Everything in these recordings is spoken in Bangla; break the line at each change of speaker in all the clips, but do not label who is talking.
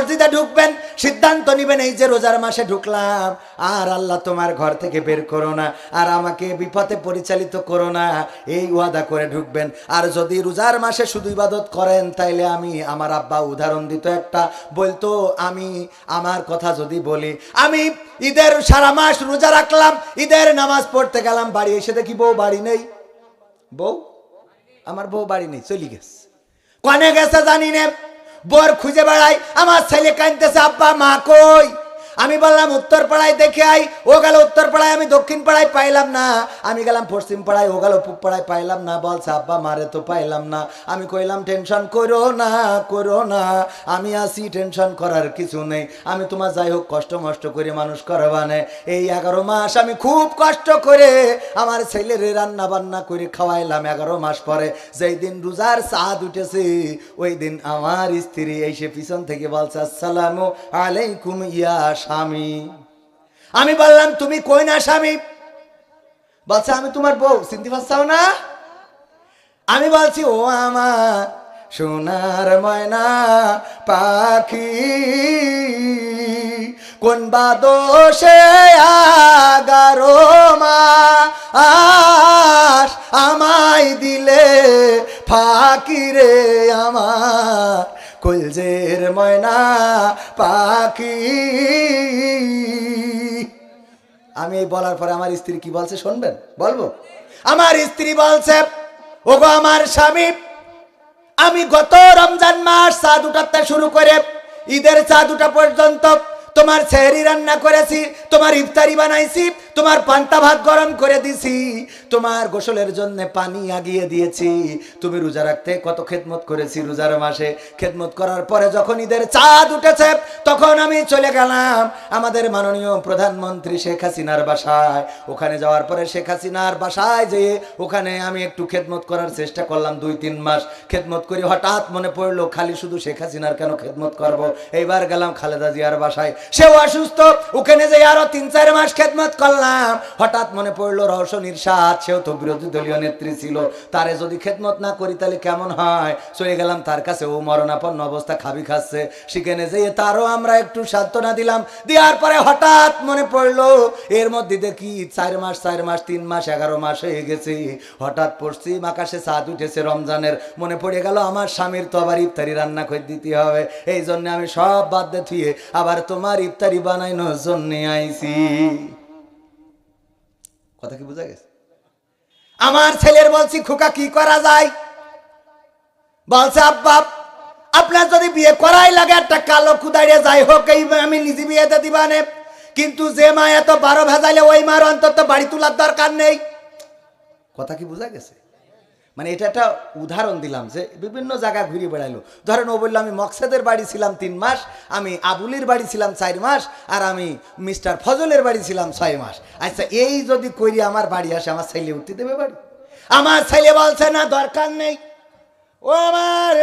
মসজিদে ঢুকবেন, সিদ্ধান্ত নিবেন, এই যে রোজার মাসে ঢুকলাম, আর আল্লাহ তোমার ঘর থেকে বের করো না, আর আমাকে বিপথে পরিচালিত করো না, এই ওয়াদা করে ঢুকবেন। আর যদি রোজার মাসে শুধু ইবাদত করেন, তাইলে আমি আমার আব্বা উদাহরণ দিত একটা, বলতো, আমি আমার কথা যদি বলি, আমি ঈদের সারা মাস রোজা রাখলাম, ঈদের নামাজ পড়তে গেলাম, বাড়ি এসে দেখি বউ বাড়ি নেই। বউ? আমার বউ বাড়ি নেই, চলি গেছে। কনে গেছে জানি নে। বর খুঁজে বেড়াই আমার ছেলে কাঁদতেছে আব্বা মা কই? আমি বললাম, উত্তর পাড়ায় দেখে আই ও গেল, উত্তর পাড়ায় আমি দক্ষিণ পাড়ায় পাইলাম না। আমি গেলাম, পশ্চিম পাড়ায়। ও গেল, পূব পাড়ায় পাইলাম না। বলছে, আব্বা, মারে তো পাইলাম না। আমি কইলাম, টেনশন করো না করো না। আমি আসি টেনশন করার কিছু নেই। আমি তোমার যাই হোক কষ্ট মষ্ট করে মানুষ করবানে। এই এগারো মাস আমি খুব কষ্ট করে আমার ছেলের রান্না বান্না করে খাওয়াইলাম এগারো মাস পরে। যেই দিন রোজার চাঁদ উঠেছে, ওই দিন আমার স্ত্রী এসে পিছন থেকে বলছে, আসসালামু আলাইকুম ইয়া স্বামী। আমি বললাম, তুমি কই না স্বামী? বলছে, আমি তোমার বউ চিনতে পারছাও না? আমি বলছি, ও আমার সোনার ময়না পাখি, কোন বাদোষে আগারো মাস আমায় দিলে ফাঁকি রে আমার, কলজের ময়না পাখি? আমি এই বলার পরে আমার স্ত্রী কি বলছে শুনবেন? বলব। আমার স্ত্রী বলছে, ওগো আমার স্বামী, আমি গত রমজান মাস চাঁদ উঠাতে শুরু করে ঈদের চাঁদ উঠা পর্যন্ত তোমার সেহরি রান্না করেছি, তোমার ইফতারি বানাইছি তোমার পান্তা ভাত গরম করে দিছি। তোমার গোসলের জন্য পানি আগিয়ে দিয়েছি। তুমি রোজা রাখতে কত খেদমত করেছি রোজার মাসে। খেদমত করার পরে যখন ঈদের চাঁদ উঠেছে, তখন আমি চলে গেলাম আমাদের মাননীয় প্রধানমন্ত্রী শেখ হাসিনার বাসায়। ওখানে যাওয়ার পরে শেখ হাসিনার বাসায় যেয়ে ওখানে আমি একটু খেদমত করার চেষ্টা করলাম দুই, তিন মাস। খেদমত করি হঠাৎ মনে পড়ল, খালি শুধু শেখ হাসিনার কেন খেদমত করব? এইবার গেলাম খালেদা জিয়ার বাসায়। সেও অসুস্থ, ওখানে যে আরও তিন, চার মাস খেদমত করলাম। হঠাৎ মনে পড়ল রহস্য নির্সাদ, সেও তো বিরোধী দলীয় নেত্রী ছিল। তারে যদি খেদমত না করি তাহলে কেমন হয়? চলে গেলাম তার কাছে, ও মরণাপন্ন অবস্থা খাবি খাচ্ছে। সেখানে যেয়ে তারও আমরা একটু সান্ত্বনা দিলাম। দেওয়ার পরে হঠাৎ মনে পড়ল, এর মধ্যে দেখি চার মাস চার মাস, তিন মাস, এগারো মাস হয়ে গেছে। হঠাৎ পশ্চিম আকাশে চাঁদ উঠেছে রমজানের। মনে পড়ে গেল, আমার স্বামীর তো আবার ইফতারি রান্না করে দিতে হবে। এই জন্য আমি সব বাদ দিয়ে আবার তোমার ইফতারি বানাইনোর জন্য আইছি। কথা কি বোঝা গেছে? আমার ছেলের বলছি, খোকা, কি করা যায়? বলছে, আব্বা, আপনার যদি বিয়ে করাই লাগে, একটা কালো খুদাইরে যাই হোক, এই আমি নিজে বিয়েতে দিবানে। কিন্তু যে মা এত বারো ভেজাইলে, ওই মার অন্তত বাড়ি তোলার দরকার নেই। কথা কি বোঝা গেছে? মানে এটা একটা উদাহরণ দিলাম যে বিভিন্ন জায়গা ঘুরে বেড়াইলো। ধরেন ও বলল, আমি মকসেদের বাড়ি ছিলাম তিন মাস, আমি আবুলির বাড়ি ছিলাম চার মাস, আর আমি মিস্টার ফজলের বাড়ি ছিলাম ছয় মাস। আচ্ছা এই যদি করি আমার বাড়ি আসে, আমার ছেলে উঠতে দেবে বাড়ি? আমার ছেলে বলছে না, দরকার নেই। ও আমার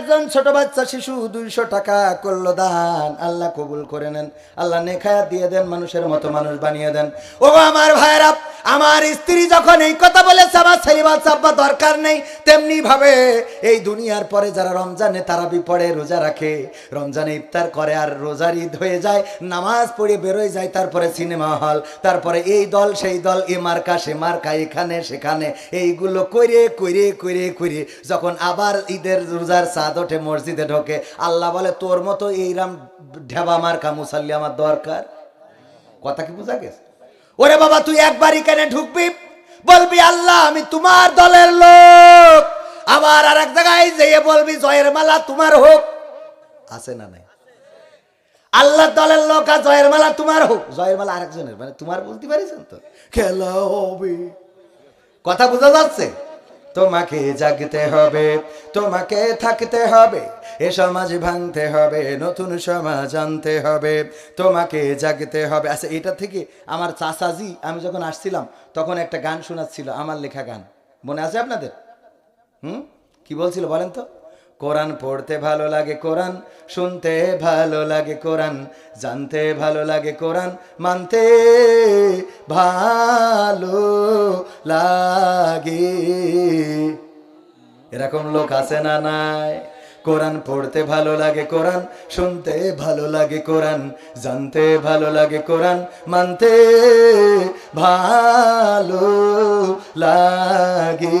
একজন ছোট বাচ্চা শিশু দুইশো টাকা করল দান। আল্লাহ কবুল করে নেন। আল্লাহ নেখায়া দিয়ে দেন, মানুষের মতো মানুষ বানিয়ে দেন। ও আমার ভাইয়েরা, আমার স্ত্রী যখন এই কথা বলেছে, আমার ছেলে বাচ্চা দরকার নেই, তেমনি ভাবে এই দুনিয়ার পরে যারা রমজানে তারা পড়ে, রোজা রাখে, রমজানে ইফতার করে আর রোজার ঈদ হয়ে যায়, নামাজ পড়ে বেরোয় যায়, তারপরে সিনেমা হল, তারপরে এই দল, সেই দল, এ মার্কা, সে মার্কা, এখানে, সেখানে, এইগুলো করে করে করে করে যখন আবার ঈদের রোজার চাঁদ ওঠে মসজিদে ঢোকে। আল্লাহ বলে, তোর মতো এইরাম ঢেবা মার্কা মুসাল্লি আমার দরকার। কথা কি বোঝা গেছে? ওরে বাবা, তুই একবারই কেন ঢুকবি, বলবি, আল্লাহ, আমি তোমার দলের লোক। আবার আর এক জায়গায় যেয়ে বলবি, জয়ের মালা তোমার হোক। আছে না নাই? আল্লাহ দলের লোক আর জয়ের মালা তোমার হোক। জয়ের মালা আরেকজনের মানে তোমার বলতে পারিছেন তো? খেলা হবে। কথা বোঝা যাচ্ছে? তোমাকে জাগতে হবে, তোমাকে থাকতে হবে, এ সমাজ ভাঙতে হবে, নতুন সমাজ আনতে হবে, তোমাকে জাগতে হবে। আচ্ছা এটা থেকে আমার চাচাজি, আমি যখন আসছিলাম, তখন একটা গান শোনাচ্ছিল, আমার লেখা গান। মনে আছে আপনাদের? হুম? কি বলছিল বলেন তো? কোরআন পড়তে ভালো লাগে কোরআন, শুনতে ভালো লাগে কোরআন, জানতে ভালো লাগে কোরআন, মানতে ভালো লাগে। এরকম লোক আছে না নাই? কোরআন পড়তে ভালো লাগে কোরআন, শুনতে ভালো লাগে কোরআন, জানতে ভালো লাগে কোরআন, মানতে ভালো লাগে।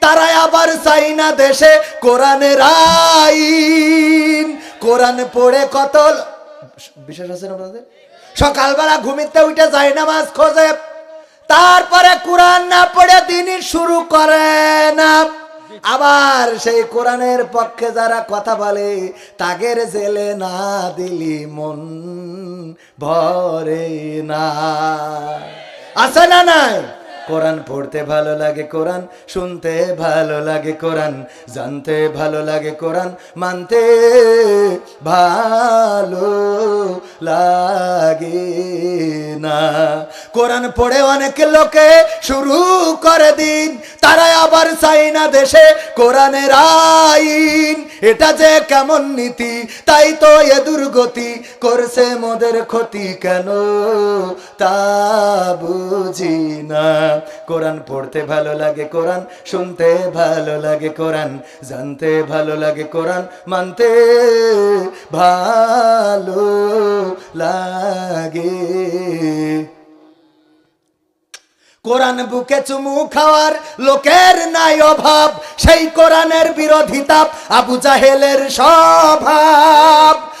তারা আবার চাই না দেশে কোরআনের আইন। কোরআন পড়ে কত ল- বিশ্বাস আছে না আপনাদের? সকালবেলা ঘুমিতে উঠে যায় নামাজ খোঁজে। তারপরে কোরআন না পড়ে দিনই শুরু করে না। আবার সেই কোরআনের পক্ষে যারা কথা বলে, তাগের জেলে না দিলি মন ভরে না। আছে না নাই? কোরআন পড়তে ভালো লাগে কোরআন, শুনতে ভালো লাগে কোরআন, জানতে ভালো লাগে কোরআন, মানতে ভালো লাগে না। কোরআন পড়ে অনেক লোকে শুরু করে দিন, তারা আবার চাই না দেশে কোরআনের আইন। এটা যে কেমন নীতি, তাই তো এ দুর্গতি, করছে মোদের ক্ষতি কেন তা বুঝি না। কোরআন পড়তে ভালো লাগে, কোরআন শুনতে ভালো লাগে, কোরআন জানতে ভালো লাগে, কোরআন মানতে ভালো লাগে। কোরআন বুকে চুমু খাওয়ার লোকের নাই অভাব, সেই কোরআনের বিরোধিতা আবু জাহেলের স্বভাব।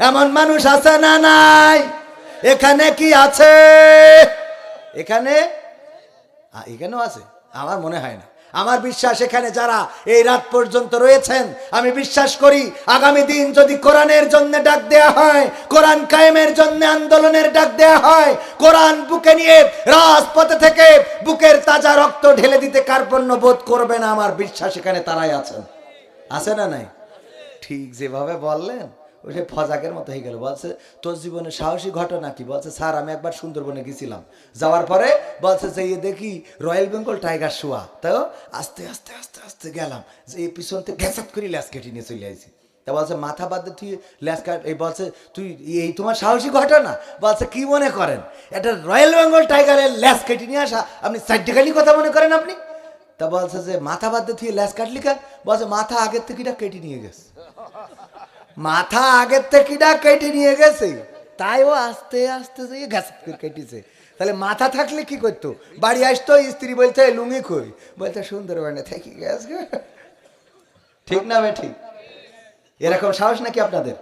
এমন মানুষ আছে না নাই? এখানে কি আছে? এখানে? এখানেও আছে। আমার মনে হয় না। আমার বিশ্বাস এখানে যারা এই রাত পর্যন্ত রয়েছেন, আমি বিশ্বাস করি আগামী দিন যদি কোরআনের জন্য ডাক দেয়া হয়, কোরআন কায়েমের জন্য আন্দোলনের ডাক দেয়া হয়, কোরআন বুকে নিয়ে রাজপথে থেকে বুকের তাজা রক্ত ঢেলে দিতে কার্পণ্য বোধ করবে না, আমার বিশ্বাস এখানে তারাই আছেন। আছে না নাই? ঠিক যেভাবে বললেন, ওই সে ফজাকের মতো হয়ে গেল। বলছে, তোর জীবনে সাহসী ঘটনা কি? বলছে, স্যার, আমি একবার সুন্দরবনে গেছিলাম। যাওয়ার পরে বলছে যে ইয়ে দেখি রয়্যাল বেঙ্গল টাইগার শোয়া। তাও আস্তে আস্তে আস্তে আস্তে গেলাম। যে এই পিছন থেকে ঘেসাত করে ল্যাস কেটে নিয়ে চলে আসি তা বলছে, মাথা বাদ তুই ল্যাস কাট এই বলছে, তুই এই তোমার সাহসী ঘটনা? বলছে, কি মনে করেন? এটা রয়্যাল বেঙ্গল টাইগারের ল্যাস কেটে নিয়ে আসা? আপনি সাইডেকালি কথা মনে করেন আপনি? তা বলছে যে, মাথা বাদ দিয়ে তুই ল্যাস কাটলি কেন বলছে, মাথা আগের থেকে কেটে নিয়ে গেছে। মাথা আগের থেকে না কেটে নিয়ে গেছে? তাই ও আস্তে আস্তে কেটেছে। তাহলে মাথা থাকলে কি করতো? বাড়ি আসতো, স্ত্রী বলতে লুঙ্গি কই বলতে, সুন্দরবনে থেকে গেছে ঠিক না ঠিক? এরকম সাহস নাকি আপনাদের?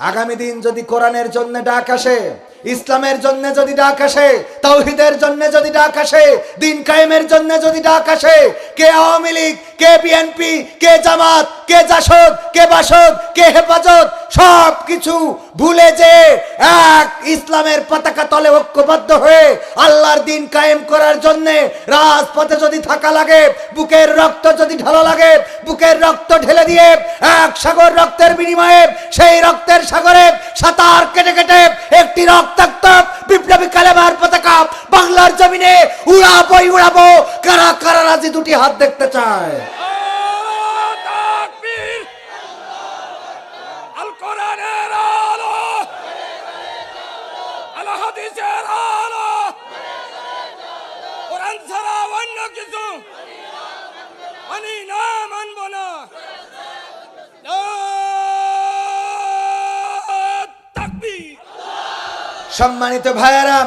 আগামী দিন যদি কোরআনের জন্য ডাক আসে ইসলামের জন্য যদি ডাক আসে তৌহিদের জন্য যদি ডাক আসে, দিন কায়েমের জন্য যদি ডাক আসে, কে আওয়ামী লীগ, কে বিএনপি, কে জামাত, কে জাসদ, কে বাসদ, কে হেফাজত সব কিছু ভুলে যে এক ইসলামের পতাকা তলে ঐক্যবদ্ধ হয়ে আল্লাহর দিন কায়েম করার জন্য রাজপথে যদি থাকা লাগে, বুকের রক্ত যদি ঢালা লাগে, বুকের রক্ত ঢেলে দিয়ে এক সাগর রক্তের বিনিময়ে সেই রক্তের সাগরে সাঁতার কেটে কেটে একটি রক্তাক্ত বিপ্লবী কালেমার পতাকা বাংলার জমিনে উড়াবই উড়াবো। কারা কারা রাজি দুটি হাত দেখতে চায়
তাকবীর আল কোরআনের আলো হাদিসের আলো কোরআন ছাড়া অন্য কিছু মানি না মানব না তাকবীর
সম্মানিত ভাইয়েরা,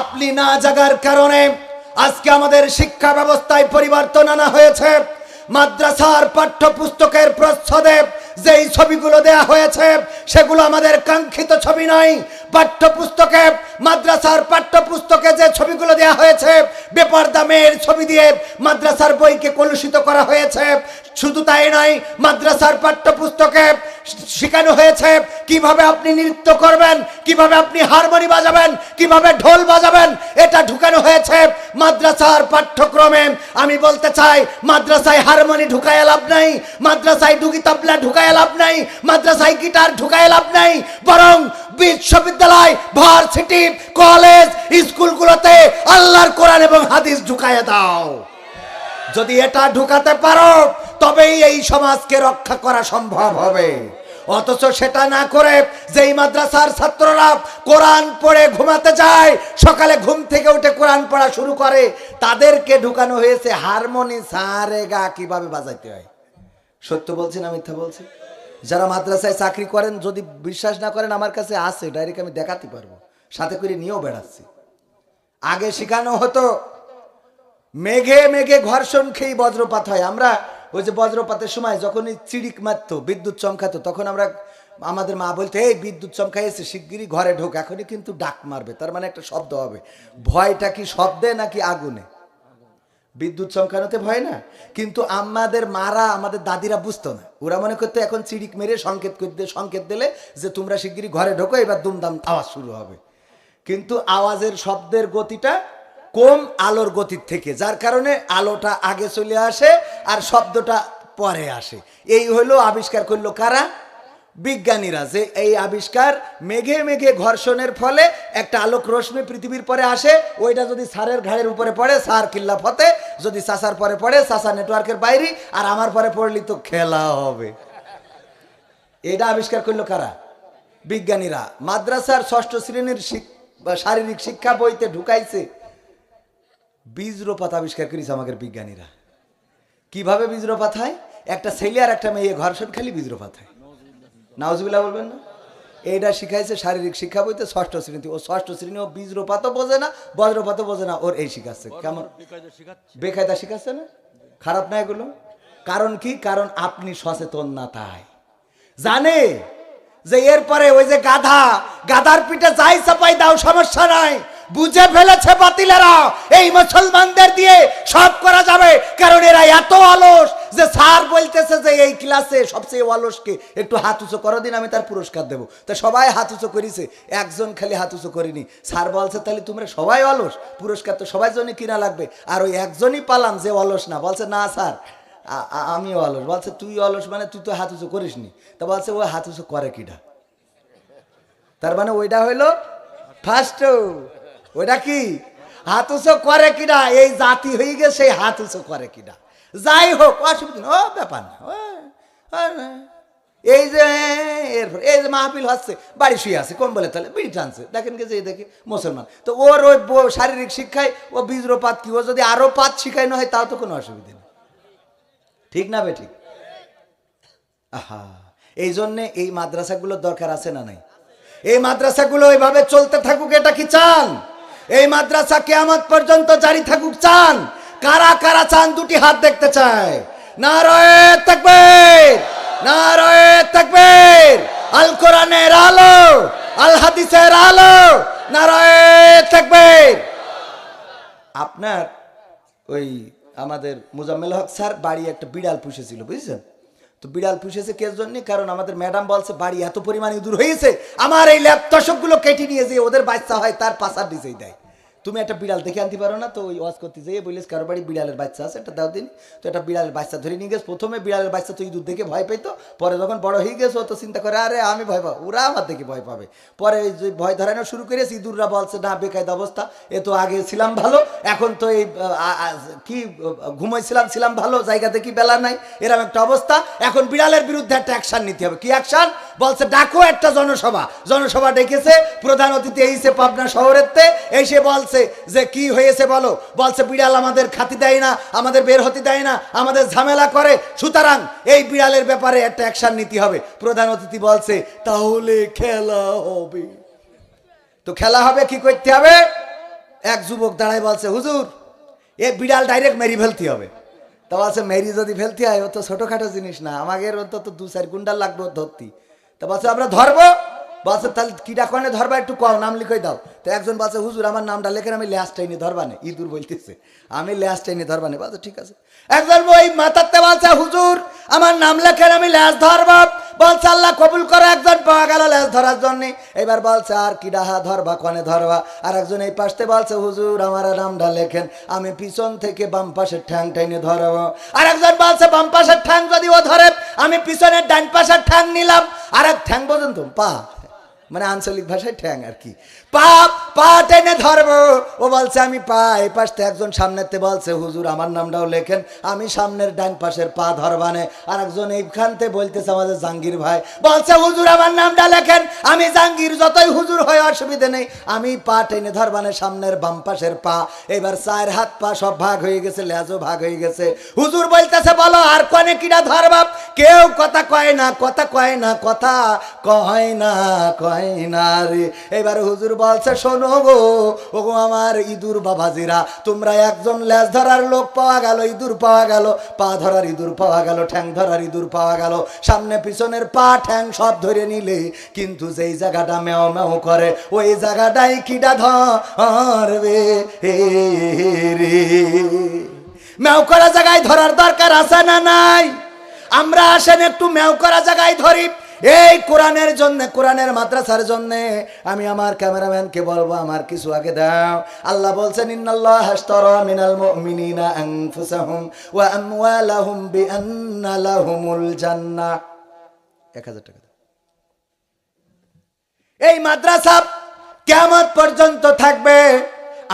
আপনি না জাগার কারণে আজকে আমাদের শিক্ষা ব্যবস্থায় পরিবর্তন আনা হয়েছে। মাদ্রাসার পাঠ্যপুস্তকের প্রচ্ছদে যেই ছবিগুলো দেয়া হয়েছে, সেগুলো আমাদের কাঙ্ক্ষিত ছবি নয় পাঠ্যপুস্তকে, মাদ্রাসার পাঠ্যপুস্তকে যে ছবিগুলো দেয়া হয়েছে বেপর্দা মেয়ের ছবি দিয়ে মাদ্রাসার বইকে কলুষিত করা হয়েছে। শুধু তাই নয়, মাদ্রাসার পাঠ্যপুস্তকে শেখানো হয়েছে। কীভাবে আপনি নৃত্য করবেন, কীভাবে আপনি হারমোনি বাজাবেন, কীভাবে ঢোল বাজাবেন, এটা ঢুকানো হয়েছে মাদ্রাসার পাঠ্যক্রমে। আমি বলতে চাই, মাদ্রাসায় হারমোনি ঢুকায় লাভ নাই, মাদ্রাসায় ডুগি তবলা ঢুকায় লাভ নাই, মাদ্রাসায় গিটার ঢুকায় লাভ নাই, বরং বিশ্ববিদ্যালয় ভার্সিটি কলেজ স্কুলগুলোতে আল্লাহর কোরআন এবং হাদিস ঢুকায় দাও। যদি এটা ঢুকাতে পারো, তবেই এই সমাজকে রক্ষা করা সম্ভব হবে। অথচ সেটা না করে যেই মাদ্রাসার ছাত্ররা কোরআন পড়ে ঘুমাতে যায়, সকালে ঘুম থেকে উঠে কোরআন পড়া শুরু করে, তাদেরকে ঢুকানো হয়েছে হারমোনি সারে গা কীভাবে বাজাইতে হয়? সত্য বলছি না মিথ্যা বলছি? যারা মাদ্রাসায় চাকরি করেন, যদি বিশ্বাস না করেন, আমার কাছে আছে ডাইরেক্ট আমি দেখাতে পারব। সাথে করে নিয়েও বেড়াচ্ছি। আগে শেখানো হতো, মেঘে মেঘে ঘর্ষণ খেয়ে বজ্রপাত হয়। আমরা ওই যে বজ্রপাতের সময় যখনই চিড়িক মারতো, বিদ্যুৎ চমকাতো, তখন আমরা আমাদের মা বলতে, এই বিদ্যুৎ চমকাইছে শিগগিরই ঘরে ঢোক। এখনই কিন্তু ডাক মারবে, তার মানে একটা শব্দ হবে। ভয়টা কি শব্দে নাকি আগুনে? বিদ্যুৎ চমকানোতে ভয় না? কিন্তু আমাদের মারা, আমাদের দাদিরা বুঝতো না। ওরা মনে করতো এখন চিড়িক মেরে সংকেত করতে, সংকেত দিলে যে তোমরা শিগগিরই ঘরে ঢোকো, এবার দুমদাম আওয়াজ শুরু হবে। কিন্তু আওয়াজের শব্দের গতিটা কম আলোর গতির থেকে, যার কারণে আলোটা আগে চলে আসে আর শব্দটা পরে আসে। এই হলো আবিষ্কার করল কারা? বিজ্ঞানীরা যে এই আবিষ্কার মেঘে মেঘে ঘর্ষণের ফলে একটা আলোক রশ্মি পৃথিবীর পরে আসে, ওইটা যদি সারের ঘাড়ের উপরে পড়ে, সার কিল্লা ফতে যদি সাসার পরে পড়ে, সাসা নেটওয়ার্কের বাইরে, আর আমার পরে পড়লি তো খেলা হবে। এটা আবিষ্কার করল কারা? বিজ্ঞানীরা। মাদ্রাসার ষষ্ঠ শ্রেণির শারীরিক শিক্ষা বইতে ঢুকাইছে। বীজরোপাত আবিষ্কার করেছে আমাদের বিজ্ঞানীরা। কীভাবে বীজরোপাত হয়? একটা ছেলে আর একটা মেয়ে ঘর্ষণ খালি বীজরোপাত হয়। নাউজবিল্লা বলবেন না? এইটা শিখাইছে শারীরিক শিক্ষা বইতে ষষ্ঠ শ্রেণীতে। ও ষষ্ঠ শ্রেণি ও বীজরোপাতও বোঝে না বজ্রপাতও বোঝে না ওর এই শিখাচ্ছে। কেমন? বেকায়দা শিখাচ্ছে না? খারাপ না এগুলো? কারণ কি? কারণ আপনি সচেতন না তাই। জানে যে এরপরে ওই যে গাধা গাধার পিঠে যাই চাপাই দাও সমস্যা নাই। বুঝে ফেলেছে বাতিলেরা। এই মুসলমানদের দিয়ে সব করা যাবে কারণ এরা এত অলস। যে স্যার বলতেছে যে এই ক্লাসে সবচেয়ে অলসকে একটু হাত উঁচু করো, দিন আমি তার পুরস্কার দেবো। তা সবাই হাত উঁচু করেছে, একজন খালি হাত উঁচু করিনি। স্যার বলছে, তাহলে তোমরা সবাই অলস? পুরস্কার তো সবাই জন্য কিনা লাগবে। আর ওই একজনই পালাম যে অলস না। বলছে, না স্যার, আ- আ- আমিও অলস। বলছে, তুই অলস মানে তুই তো হাত উঁচু করিস নি তা বলছে, ও হাত উঁচু করে কিটা তার মানে ওইটা হইল ফার্স্ট ওইটা কি? হাত উঁচু করে কিনা? এই জাতি হয়ে গেছে হাত উঁচু করে কিনা? যাই হোক, অসুবিধা ও, ব্যাপার না। এই যে, এরপর, এই যে মাহফিল হচ্ছে, বাড়ি শুয়ে আছে কম বলে তাহলে? বিড়ি টানছে। দেখেন গেছে এই দেখে মুসলমান। তো ওর ওই শারীরিক শিক্ষায়, ও বীজরোপাত কি, ও যদি আরও পাত শিখাইনো হয়, তাও তো কোনো অসুবিধা নেই। ঠিক না বে, ঠিক? আহা, এই জন্যে এই মাদ্রাসাগুলোর দরকার আছে না নাই? এই মাদ্রাসাগুলো এইভাবে চলতে থাকুক, এটা কি চান? এই মাদ্রাসা কেয়ামত পর্যন্ত জারি থাকুক, চান? কারা কারা চান দুটি হাত দেখতে চায়? না রয়ে থাকবে না রয়ে থাকবে আল কোরআনের আলো আল হাদিসের আলো না রয়ে থাকবে আপনার ওই আমাদের মুজাম্মেল হক স্যার বাড়ি একটা বিড়াল পুষেছিল, বুঝছেন? তো বিড়াল পুষেছে কে জন্য? কারণ আমাদের ম্যাডাম বলছে, বাড়ি এত পরিমাণে দূর হয়েছে, আমার এই ল্যাপগুলো কেটে নিয়ে যে ওদের বাচ্চা হয়, তার পাশার দিছেই দেয়। তুমি একটা বিড়াল দেখে আনতে পারো না, তো ওই ওয়াজ করতে যেয়ে বলিস কারও বাড়ি বিড়ালের বাচ্চা আছে, একটা দাও দিন। তো একটা বিড়ালের বাচ্চা ধরে নিয়ে গেছে। প্রথমে বিড়ালের বাচ্চা তো ইঁদুর দেখে ভয় পেতো, পরে যখন বড় হয়ে গেছে তো চিন্তা করে, আরে, আমি ভয় পাবো। ওরা আমার দেখে ভয় পাবে। পরে যে ভয় ধরানো শুরু করেছে ইঁদুররা বলছে, না, বেকায়দা অবস্থা, এ তো আগে ছিলাম ভালো, এখন তো এই কি, ঘুমাইছিলাম, ছিলাম ভালো জায়গা দেখি বেলা নাই এরকম একটা অবস্থা। এখন বিড়ালের বিরুদ্ধে একটা অ্যাকশন নিতে হবে। কি অ্যাকশন বলছে, ডাকো একটা জনসভা। জনসভা ডেকেছে, প্রধান অতিথি এইছে পাবনা শহরেরতে এসে বলছে যে, কি হয়েছে বলো? বলছে, বিড়াল আমাদের খাতি দেয় না, আমাদের বের হতে দেয় না, আমাদের ঝামেলা করে। সুতরাং এই বিড়ালের ব্যাপারে একটা অ্যাকশন নিতে হবে। প্রধান অতিথি বলছে, তাহলে খেলা হবে। তো খেলা হবে, কি করতে হবে? এক যুবক দাঁড়ায় বলছে, হুজুর, এ বিড়াল ডাইরেক্ট মেরি ফেলতে হবে। তা বলছে, মেরি যদি ফেলতে হয়, ও তো ছোটোখাটো জিনিস না আমাদের অন্তত দু চার কুইন্টাল লাগবে ধরতি। তা বলছে, আমরা ধরবো? বলছে, তাহলে কিটা কনে ধরবা, একটু কম নাম লিখে দাও। তো একজন বলছে, হুজুর, আমার নামটা লেখেন, আমি ল্যাস টাইনে ধরবানে ইঁদুর বলতেছে, আমি ল্যাস টাইনে ধরবানে বলছে, ঠিক আছে। একজন ওই মাথাতে বলছে, হুজুর, আমার নাম লেখেন, আমি ল্যাস ধরব। বলছে, আল্লাহ কবুল করে, একজন পাওয়া গেল লেজ ধরার জন্য। এবার বলছে, আর কি ডাহা ধরবা, কনে ধরবা? আর একজন এই পাশতে বলছে, হুজুর, আমার নামটা লেখেন, আমি পিছন থেকে বাম পাশের ঠ্যাং টাইনে ধরব। আর একজন বলছে, বাম পাশের ঠ্যাং যদি ও ধরে, আমি পিছনের ডান পাশের ঠ্যাং নিলাম। আর এক ঠ্যাং বলুন তো পা। মানে আঞ্চলিক ভাষায় ঠ্যাং আর কি। পা পা টেনে ধরবো। ও বলছে, আমি পা একজন বলছে, হুজুর, আমার নামটাও লেখেন। আমি সামনের ডান পাশের পা ধরবানে। আর একজন বলতেছে আমাদের জাঙ্গির ভাই, বলছে, হুজুর, আমার নামটা লেখেন। আমি জাঙ্গির যতই হুজুর হয়, অসুবিধে নেই। আমি পা টেনে ধরবানে সামনের বাম পাশের পা। এবার চার হাত পা সব ভাগ হয়ে গেছে, লেজও ভাগ হয়ে গেছে। হুজুর বলতেছে, বলো, আর কনে কিনা ধরবাব কেউ কথা কয় না, কথা কয় না, কথা কয় না কয় না রে। এবার হুজুর বলছে, শোনো গো ও গো আমার ইঁদুর বাবাজিরা, তোমরা একজন লেজ ধরার লোক পাওয়া গেল, ইঁদুর পাওয়া গেল, পা ধরার ইঁদুর পাওয়া গেল, ঠ্যাং ধরার ইঁদুর পাওয়া গেল, সামনে পিছনের পা, ঠ্যাং সব ধরে নিলে, কিন্তু যেই জায়গাটা মেও মেও করে, ওই জায়গাটাই কিটা ধরবে রে। মেও করা জায়গায় ধরার দরকার আছে না নাই? আমরা আসেন একটু মেও করা জায়গায় ধরি। এই কোরআনের জন্য, কোরআনের মাদ্রাসার জন্য আমি আমার ক্যামেরাম্যানকে বলব, আমার কিছু আগে দাও। আল্লাহ বলছেন, ইন্নাল্লাহ হাশতারা মিনাল মুমিনিনা আনফুসাহুম ওয়া আমওয়ালাহুম বিআন্না লাহুমুল জান্নাহ 1000 টাকা এই মাদ্রাসা কেমন পর্যন্ত থাকবে।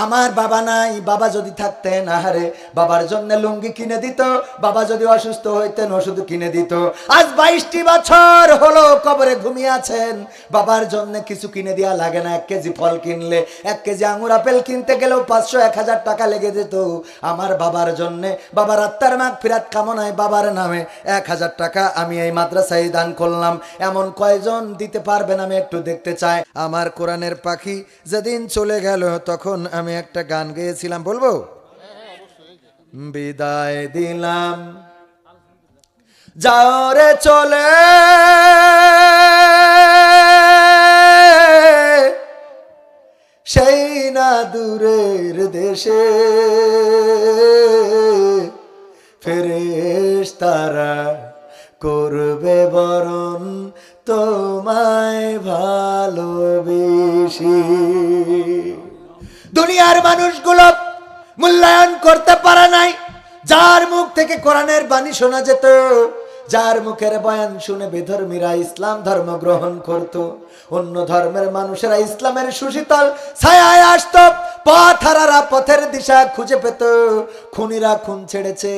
আমার বাবা নাই, বাবা যদি থাকতেন, আহারে, বাবার জন্য লুঙ্গি কিনে দিত, বাবা যদি অসুস্থ হইতেন, ওষুধ কিনে দিত। আজ বাইশটি বছর হলো কবরে ঘুমিয়ে আছেন, বাবার জন্য কিছু কিনে দেওয়া লাগে না, এক কেজি ফল কিনলে, এক কেজি আঙুর আপেল কিনতে গেলেও পাঁচশো, এক হাজার টাকা লেগে যেত। আমার বাবার জন্যে, বাবার আত্মার মাগ ফিরাত কামনায় বাবার নামে এক হাজার টাকা আমি এই মাদ্রাসায় দান করলাম। এমন কয়জন দিতে পারবেন আমি একটু দেখতে চাই। আমার কোরআনের পাখি যেদিন চলে গেল, তখন আমি একটা গান গেয়েছিলাম, বলব? বিদায় দিলাম। যাও রে চলে। সেই না দূরের দেশে ফেরেশ তারা করবে বরণ তোমায় ভালোবেসি। দুনিয়ার মানুষগুলো মূল্যায়ন করতে পারে নাই। যার মুখ থেকে কোরআনের বাণী শোনা যেত যার মুখের বয়ান শুনে বেধর্মীরা ইসলাম ধর্ম গ্রহণ করত। অন্য ধর্মের মানুষেরা ইসলামের সুশীতল ছায়ায় আসত পথহারারা পথের দিশা খুঁজে পেত। খুনিরা খুন ছেড়েছে,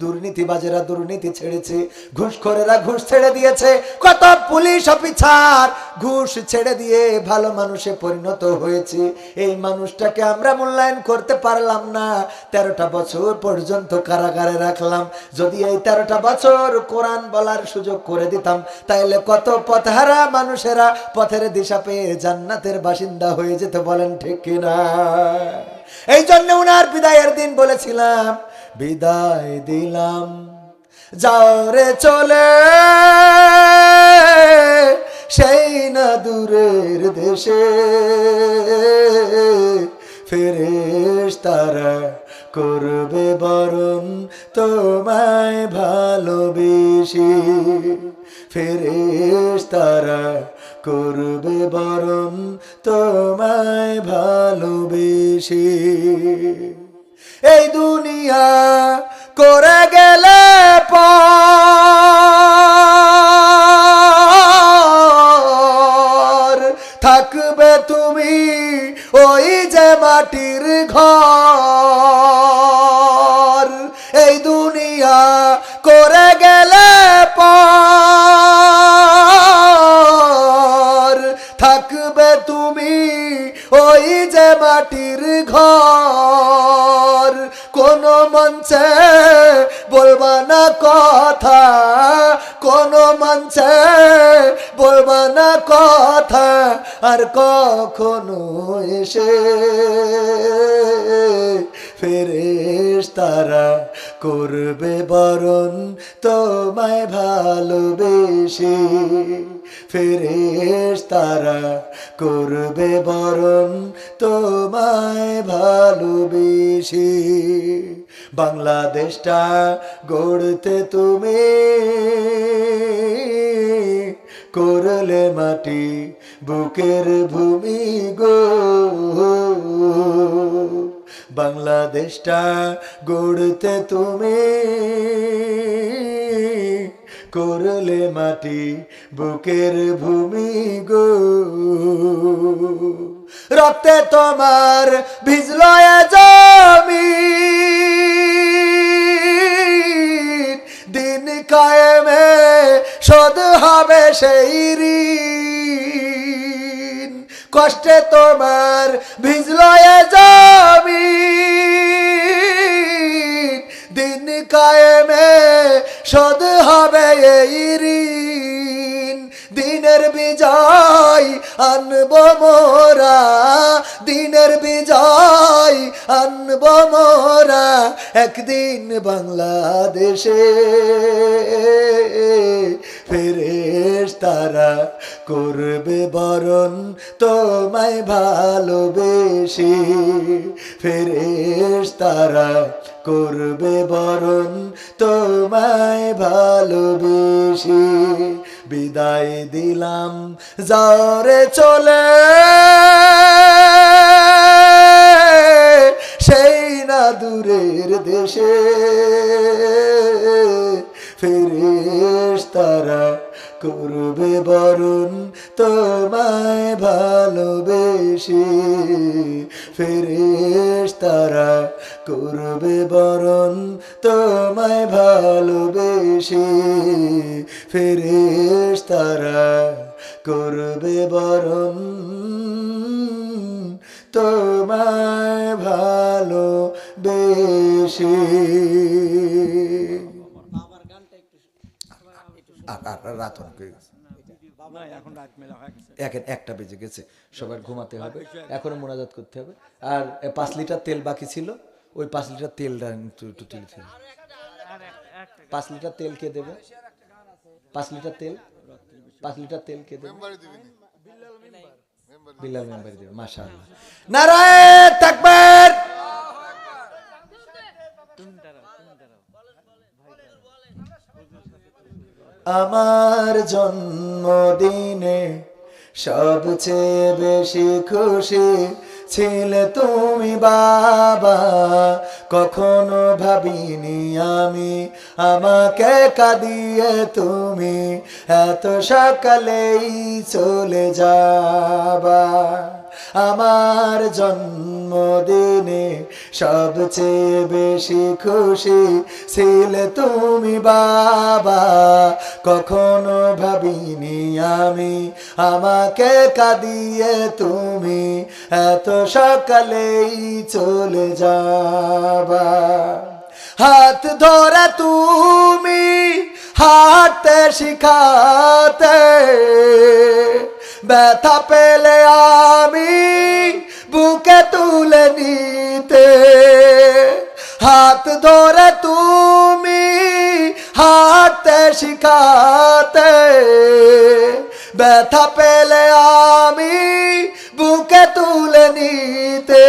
দুর্নীতিবাজেরা দুর্নীতি ছেড়েছে, ঘুষখোরেরা ঘুষ ছেড়ে দিয়েছে। কত পুলিশ অফিসার ঘুষ ছেড়ে দিয়ে ভালো মানুষে পরিণত হয়েছে। এই মানুষটাকে আমরা মূল্যায়ন করতে পারলাম না। তেরোটা বছর পর্যন্ত কারাগারে রাখলাম। যদি এই তেরোটা বছর কোরআন বলার সুযোগ করে দিতাম। তাইলে কত পথহারা মানুষেরা পথের দিশা পেয়ে জান্নাতের বাসিন্দা হয়ে যেতে বলেন ঠিক কিনা এই জন্য উনার বিদায়ের দিন বলেছিলাম, বিদায় দিলাম, যাও রে চলে, সেই না দূরের দেশে ফেরেশ তারা করবে বরণ, তোমায় ভালোবেসে ফেরেশ তারা করবে বরণ, তোমায় ভালোবেসে। এই দুনিয়া করে গেলে থাকবে তুমি ওই যে মাটির ঘর। এই দুনিয়া করে গেলে পার থাকবে তুমি ওই যে মাটির ঘর। কোন মঞ্চে বলবা না কথা, কোন মঞ্চে বলবা না কথা, আর কখনো এসে ফেরেশ তারা করবে বরণ তোমায় ভালোবেসে। ফেরেশ তারা করবে বরণ তোমায় ভালোবেসে। বাংলাদেশটা গড়তে তুমি করলে মাটি বুকের ভূমি গো। বাংলাদেশটা গড়তে তুমি করলে মাটি বুকের ভূমি গো। রক্তে তোমার ভিজল এ জমি দিন কায়েমে শোধ হবে সেই ঋণ। কষ্টে তোমার ভিজল যাবি দিন কায়েমে শোধ হবে ঋণ। দিনের বিজয় আনব মোরা, দিনের বিজয় আনব মোরা একদিন বাংলাদেশে। ফেরেশ তারা করবে বরণ তোমায় ভালোবেসে। ফেরেশ তারা করবে বরণ, তোমায় ভালোবেসে বিদায় দিলাম। যাওরে চলে সেই না দূরের দেশে। ফেরেশ তারা করবে বরণ, তোমায় ভালোবেসে। ফেরেশ তারা করবে বরণ তোমায় ভালোবেসে। ফেরেশ তারা করবে বরণ তোমায় ভালো বেশি রাত একটা বেজে গেছে, সবার ঘুমাতে হবে, এখনও মোনাজাত করতে হবে। আর পাঁচ লিটার তেল বাকি ছিল। ওই পাঁচ লিটার তেলটা একটু একটু তুলে দিন। পাঁচ লিটার তেল কে দেবে পাঁচ লিটার তেল পাঁচ লিটার তেল কে দেবে বিল্লাল মেম্বার দেবে মাশা নারায় তাকবীর! আমার জন্মদিনে সবচেয়ে বেশি খুশি ছিলে তুমি বাবা কখনো ভাবিনি আমি। আমাকে কাঁদিয়ে তুমি এত সকালেই চলে যাবা। আমার জন্মদিনে সবচেয়ে বেশি খুশি ছিলে তুমি বাবা। কখনো ভাবিনি আমি আমাকে কাঁদিয়ে তুমি এত সকালেই চলে যাবা। হাত ধরে তুমি হাঁটতে শিখাতে ব্যথা পেলে আমি বুকে তুলে নিতে। হাত ধরে তুমি হাঁটতে শিখাতে। ব্যথা পেলে আমি বুকে তুলে নিতে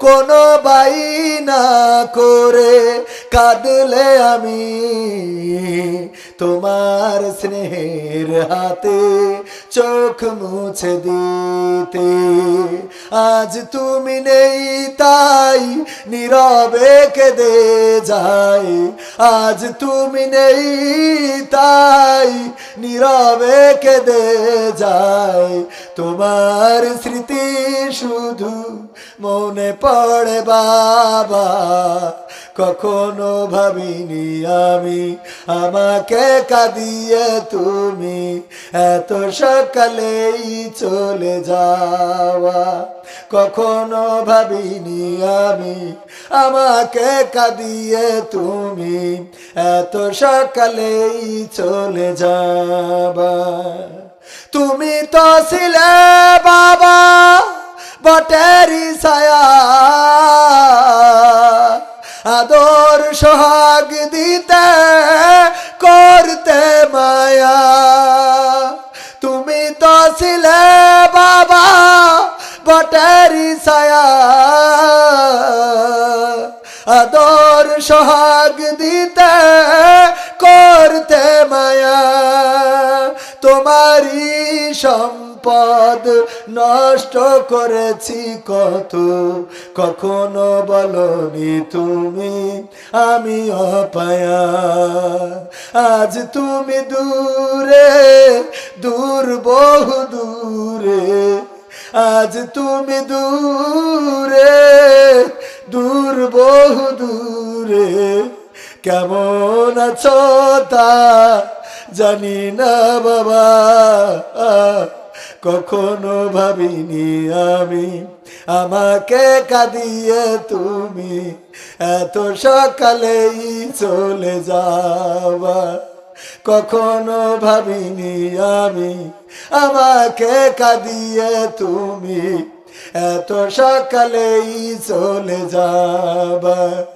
কোনো বাই না করে কাঁদলে আমি তোমার স্নেহের হাতে চোখ মুছে দিতে। আজ তুমি নেই তাই নীরবে কেঁদে যাই আজ তুমি নেই তাই নীরবে কেঁদে যাই তোমার স্মৃতি শুধু মনে পড়ে বাবা। কখনো ভাবিনি আমি আমাকে কাঁদিয়ে তুমি এত সকালেই চলে যাওয়া। কখনো ভাবিনি আমি আমাকে কাঁদিয়ে তুমি এত সকালেই চলে যাবা তুমি তো ছিলে বাবা বটেরি ছায়া। আদর সোহাগ দিতে করতে মায়া। তুমি তো ছিলে বাবা বটেরি ছায়া। আদর সোহাগ দিতে করতে মায়া। তোমারই সম্পদ নষ্ট করেছি কত? কখনো বলনি তুমি আমি অপায়া। আজ তুমি দূরে, দূর, বহু দূরে। আজ তুমি দূরে, দূর, বহু দূরে। কেমন আছো তা জানি না বাবা, কখনো ভাবিনি আমি। আমাকে কাঁদিয়ে তুমি এত সকালেই চলে যাবা। কখনো ভাবিনি আমি, আমাকে কাঁদিয়ে তুমি এত সকালেই চলে যাবা।